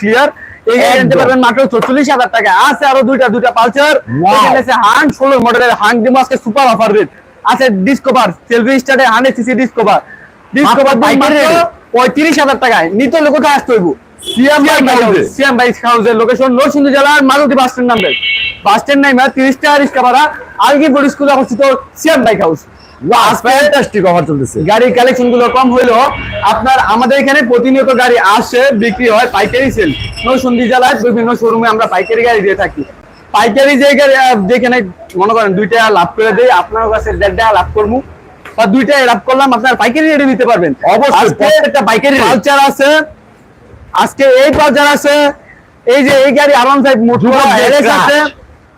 Clear এই গাড়ি পারবেন মাত্র চল্লিশ হাজার টাকা। আছে আরও দুইটা দুইটা পালচার এখানে আছে হাং ষোলো মডেলের হাং দিব আজকে সুপার অফার রেট আছে ডিসকভার সেলফি স্টার্টে হান্ড্রেড সিসি ডিসকভার ডিসকভার বাইকের rate? টাকায়। নিতে হলে কোথায় আসতে হইব? সিএম বাইক হাউসে। সিএম বাইক হাউসের লোকেশন নরসিংদী জেলার মারুতি বাস স্ট্যান্ড নামবে। বাস স্ট্যান্ড নামে তিরিশ টাকা রিক্সা ভাড়া। আলগিপুর স্কুল অবস্থিত সিএম বাইক হাউস গাড়ির কালেকশনগুলো কম হইলেও আপনার আমাদের এখানে প্রতিনিয়ত গাড়ি আসে বিক্রি হয় পাইকারি সেল নরসিংদী জেলায় বিভিন্ন শোরুমে আমরা পাইকারি গাড়ি দিয়ে থাকি। পাইকারি যে যেখানে মনে করেন লাভ করে দেয় আপনার কাছে দেড় টাকা লাভ করব। বা দুই লাভ করলাম আপনার পাইকারি রেটে নিতে পারবেন। অবশ্যই, প্রত্যেকটা পাইকারি। কালচার আছে। আজকে এই কালচার আছে এই যে এই গাড়ি আরাম। আছে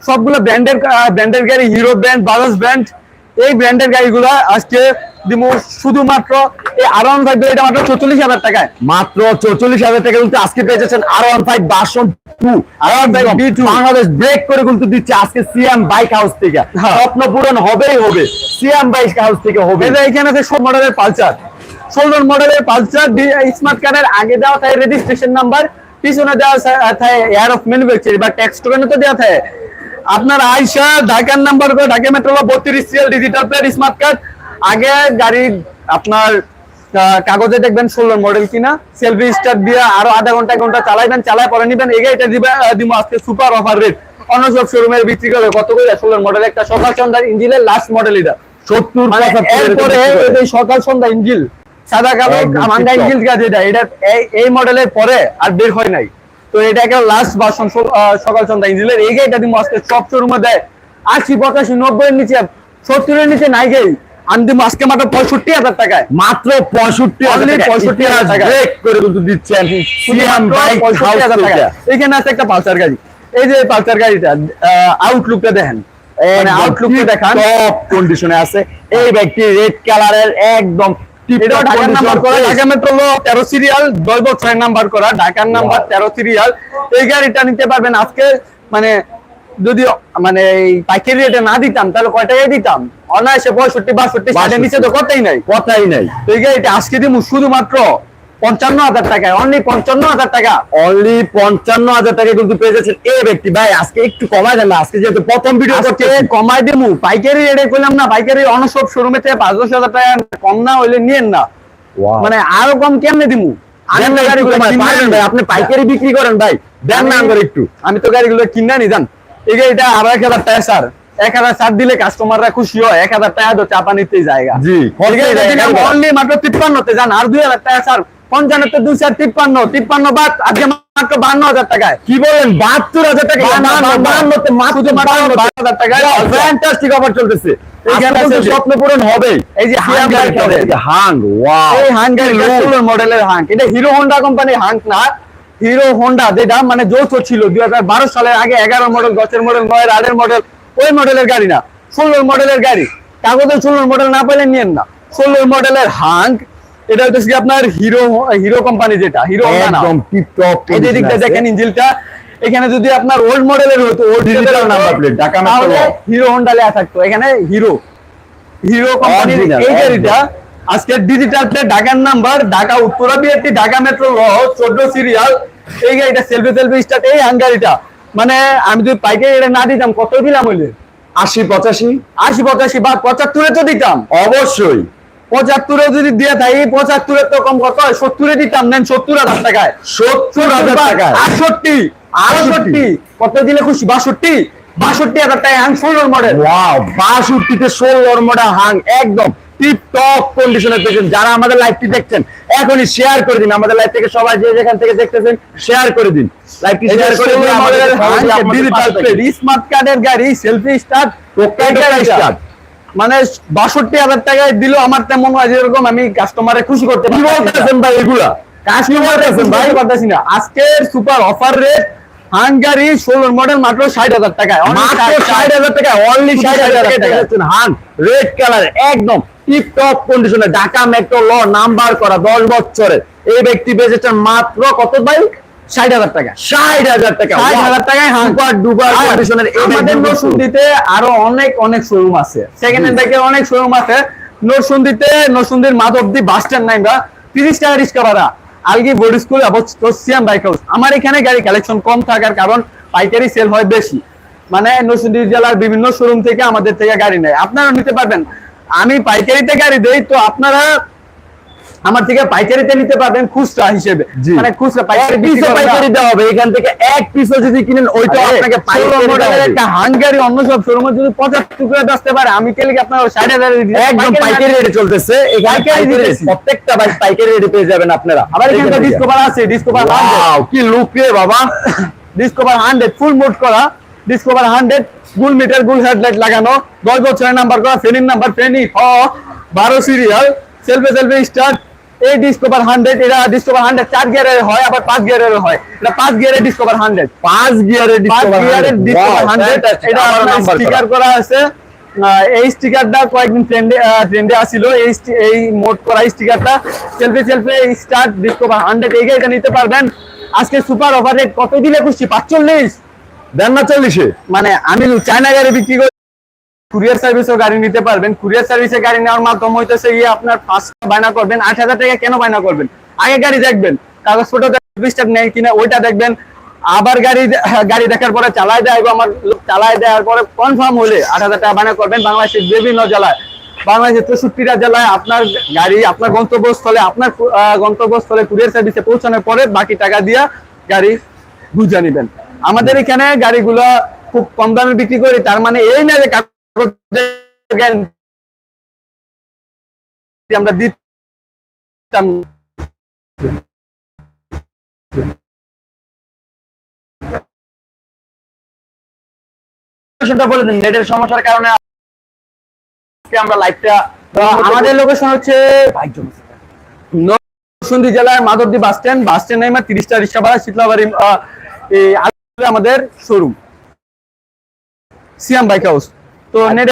সবগুলো ব্র্যান্ডের ব্র্যান্ডের গাড়ি হিরো ব্র্যান্ড বাজাজ ব্র্যান্ড এই ব্র্যান্ডের গাড়িগুলো আজকে শুধুমাত্র এই আরাম ফাইভ এটা মাত্র চল্লিশ হাজার টাকায়। মাত্র চৌচল্লিশ হাজার টাকা কিন্তু আজকে পেয়ে যাচ্ছেন R one five version two R one five V two Bangladesh break করে কিন্তু দিচ্ছে আজকে সিএম বাইক হাউস থেকে। স্বপ্ন পূরণ হবেই হবে। বাইক হাউস থেকে হবে। এখানে আছে সব মডেলের ষোলো মডেলের স্মার্ট কার্ডের আগে দেওয়া থাকে রেজিস্ট্রেশন নাম্বার পিছনে দেওয়া থাকে এয়ার অফ ম্যানুফ্যাকচার বা ট্যাক্স টোকেন তো দেওয়া থাকে। আপনার আইসা ঢাকার নাম্বার করে ঢাকা মেট্রো বত্রিশ CL digital plate smart card আগে গাড়ি আপনার কাগজে দেখবেন ষোলো মডেল কিনা। সেলফি স্টার দিয়ে আরও আধা ঘণ্টা ঘণ্টা চালাইবেন চালাই পরে নিবেন। এই গাড়িটা দিবে দিব আজকে সুপার অফার রেট অন্য সব শোরুমের বিক্রি করে কত করে? ষোলো মডেল একটা সকাল সন্ধ্যার ইঞ্জিনের লাস্ট মডেল এটা। সত্তর মানে এরপরে সকাল সন্ধ্যা ইঞ্জিল সাদা কালো টিপটপ। ইঞ্জিল কাজ এটা এটা এই- এই মডেলের পরে আর বের হয় নাই। তো এটা একটা লাস্ট ভার্সন সকাল সন্ধ্যা। ইঞ্জিলের এই গাড়িটা দিমু আজকে সব শোরুমে দেয়। আশি পঁচাশি নব্বই এর নিচে সত্তরের নিচে নাই গাড়ি। আমি আজকে মাত্র পঁয়ষট্টি হাজার টাকায়। মাত্র পঁয়ষট্টি 65 হাজার টাকা। করে কিন্তু দিচ্ছেন এখানে আছে একটা পালসার গাড়ি। এই যে পালসার গাড়িটা আউটলুকটা দেখেন। মানে আউটলুকটা দেখান। টপ কন্ডিশনে আছে। এই ব্যক্তি রেড কালারের একদম ঢাকা মেট্রো তেরো সিরিয়াল দশ বছরের নাম্বার করা ঢাকার নাম্বার তেরো সিরিয়াল। এই গাড়িটা নিতে পারবেন আজকে মানে যদি মানে পাইকারি রেটে না দিতাম তাহলে কয় টাকায় দিতাম? অনায়াসে পঁয়ষট্টি বাষট্টি নিচে তো কথাই নাই। কথাই নাই। তো এই গাড়িটা আজকে দিব শুধুমাত্র পঞ্চান্ন হাজার টাকায় অনলি পঞ্চান্ন হাজার টাকা। অনলি পঞ্চান্ন হাজার টাকা কিন্তু পেয়ে যাচ্ছেন এই ব্যক্তি ভাই আজকে একটু কমায় দেন আজকে যেহেতু প্রথম ভিডিও আজকে কমাই দিমু। পাইকারি রেটে কইলাম না পাইকারি অন্য সব শোরুমে থেকে পাঁচ দশ হাজার টাকা কম না হইলে নিয়েন না। মানে আরও কম কেমনে দিমু? আমি তো গাড়িগুলো কিনে পারেন আনি। ভাই আপনি পাইকারি বিক্রি করেন ভাই। দেন না করে একটু। আমি তো গাড়িগুলো কিনে নি জান। এই গাড়িটা আরও এক হাজার টাকা স্যার। এক হাজার সার দিলে কাস্টমাররা খুশি হয়। এক হাজার টাকা তো চাপা নিতেই জায়গা। জি, খরচেই জায়গা, গাড়ি অনলি মাত্র তিপ্পান্নতে যান আর দুই হাজার টাকা স্যার পঞ্চান্নতে দুই চার তিপ্পান্ন তিপ্পান্ন বাদ আজকে মাত্র বান্ন হাজার টাকায়। কি বলেন? বাহাত্তর হাজার টাকা? মাত্র। বান্ন হাজার টাকায় চলতেছে। স্বপ্ন পূরণ হবে এই যে হাং। হাং এই মডেলের হাঙ্ক এটা হিরো হোন্ডা কোম্পানির হাঙ্ক না। হিরো হোন্ডা যেটা মানে যৌথ ছিল। দুই হাজার বারো সালের আগে এগারো মডেল দশের মডেল নয়ের আটের মডেল ওই মডেলের গাড়ি না। ষোলোর মডেলের গাড়ি। কাগজের ষোলোর মডেল না পেলে নিয়েন না। ষোলোর মডেলের হাঙ্ক এটা হচ্ছে কি আপনার হিরো হিরো কোম্পানি যেটা হিরো একদম টিপ টপ এই যে দিকটা দেখেন ইঞ্জিলটা এখানে যদি আপনার ওল্ড মডেলের হতো old number plate, Dhaka law। Hero Honda লেখা থাকতো। এখানে হিরো হিরো কোম্পানির এই গাড়িটা আজকে ডিজিটাল প্লেট ঢাকার number Dhaka Uttara BRT Dhaka metro serial এই গাড়িটা সেলফি সেলফি স্টার্ট এই হাং গাড়িটা। মানে আমি যদি পাইকারি এটা না দিতাম কত দিলাম হইলে? আশি পঁচাশি। আশি পঁচাশি বা পঁচাত্তরে তো দিতাম। অবশ্যই। পঁচাত্তরে যদি দিয়ে থাকি পঁচাত্তরের তো কম কত হয়? সত্তরে দিতাম নেন সত্তর হাজার টাকায়। সত্তর হাজার টাকা আটষট্টি আটষট্টি। কত দিলে খুশি? বাষট্টি। বাষট্টি হাজার টাকা হ্যাং ষোলোর মডেল বাষট্টিতে ষোলোর মোটা হাং একদম কন্ডিশনে পেয়েছেন যারা আমাদের লাইভটি দেখছেন এখনই শেয়ার করে দিন। আমাদের লাইভ থেকে সবাই যে যেখান থেকে দেখতেছেন শেয়ার করে দিন। লাইভটি শেয়ার করে দিন আমাদের ডিজিটাল স্মার্ট কার্ডের গাড়ি সেলফি স্টার্ট স্টার্ট মানে বাষট্টি হাজার টাকায় দিল আমার তেমন হয় যেরকম আমি কাস্টমারে খুশি করতে কি পারছি না। বলতেছেন ভাই এগুলা? কাস্টমার ভাই? ভাই পারতেছি না। আজকের সুপার অফার রেট হাঙ্গারি ষোলোর মডেল মাত্র ষাট হাজার টাকায়। মাত্র ষাট হাজার টাকা অনলি ষাট হাজার টাকা টাকা। হাং রেড কালার একদম টিপ টপ কন্ডিশনে ঢাকা মেট্রো ল নাম্বার করা দশ বছরের। এই ব্যক্তি বেঁচেছেন মাত্র কত ভাই? ষাট হাজার টাকা। ষাট হাজার টাকা ষাট হাজার টাকায় হাং সুপার কন্ডিশনের আমাদের ব্যক্তি আরও অনেক অনেক শোরুম আছে। সেকেন্ড হ্যান্ড বাইকের অনেক শোরুম আছে। নরসুন্দিতে নরসুন্দির মাধবদী বাস স্ট্যান্ড নাইবা তিরিশ টাকা রিক্সা ভাড়া আলগি বোর্ড স্কুল অবস্থিত সিয়াম বাইক হাউস আমার এখানে গাড়ি কালেকশন কম থাকার কারণ পাইকারি সেল হয় বেশি। মানে নরসিংদী জেলার বিভিন্ন শোরুম থেকে আমাদের থেকে গাড়ি নেয়। আপনারা নিতে পারবেন। আমি পাইকারিতে গাড়ি দেই তো আপনারা আমার থেকে পাইকারিতে নিতে পারবেন খুচরা হিসেবে। মানে খুচরা পাইকারি পিসও পাইকারি দেওয়া হবে এখান থেকে এক পিসও যদি কিনেন ওইটাও আরে, আপনাকে পাইকারি মডেলের একটা হাঙ্গারি অন্য সব শোরুমে যদি পঁচাত্তর করে বেচতে পারে আমি কেলে আপনার ষাট হাজার একদম পাইকারি রেটে চলতেছে এখানে পাইকারি দিতেছি। প্রত্যেকটা বাইক পাইকারি রেটে পেয়ে যাবেন আপনারা। আবার এখানে ডিসকভার আছে ডিসকভার Wow, কি লুক রে বাবা। ডিসকভার হান্ড্রেড ফুল মোড করা। ডিসকভার হান্ড্রেড গুল মিটার গুল হেডলাইট লাগানো। দশ বছরের নাম্বার করা ফেনির নাম্বার ফেনি হ বারো সিরিয়াল সেলফে সেলফে স্টার্ট এই ডিসকভার হান্ড্রেড এটা ডিসকভার হান্ড্রেড চার গিয়ারের হয় আবার পাঁচ গিয়ারের হয়। এটা পাঁচ গিয়ারের ডিসকভার হান্ড্রেড পাঁচ গিয়ারের গিয়ারের ডিসকভার হান্ড্রেড এটা স্টিকার করা। আছে। এই স্টিকারটা কয়েকদিন ট্রেন্ডে ট্রেন্ডে আসছিল এই এই মোড করা স্টিকারটা সেলফে সেলফে স্টার্ট ডিসকভার হান্ড্রেড এই গাড়িটা নিতে পারবেন। আজকে সুপার অফার রেট কত দিলে খুশি? পাঁচচল্লিশ? দেন না চল্লিশে। মানে আমি চায়না গাড়ি বিক্রি করি। কুরিয়ার সার্ভিসও গাড়ি নিতে পারবেন। কুরিয়ার সার্ভিসে গাড়ি নেওয়ার মাধ্যম হইতেছে গিয়ে আপনার পাঁচ বায়না করবেন। আট হাজার টাকা কেন বায়না করবেন? আগে গাড়ি দেখবেন কাগজপত্র রেজিস্টার নেই কিনা, ওইটা দেখবেন। আবার গাড়ি গাড়ি দেখার পরে চালায় দেয় আমার লোক চালায় দেওয়ার পরে কনফার্ম হলে আট হাজার টাকা বায়না করবেন। বাংলাদেশের বিভিন্ন জেলায়, বাংলাদেশের চৌষট্টিটা জেলায় আপনার গাড়ি, আপনার গন্তব্যস্থলে আপনার গন্তব্যস্থলে কুরিয়ার সার্ভিসে পৌঁছানোর পরে বাকি টাকা দিয়া গাড়ি বুঝে নিবেন। আমাদের এখানে গাড়িগুলো খুব কম দামে বিক্রি করি, তার মানে এই না যে আমরা দিতাম। বলে দিন নেটের সমস্যার কারণে আমরা লাইভটা আমাদের লোকেশন হচ্ছে জেলার Madhabdi bus stand bus stand নেমে তিরিশটা রিক্সা ভাড়া শীতলাবাড়ি আমাদের শোরুম সিয়াম বাইক হাউস। তো নেট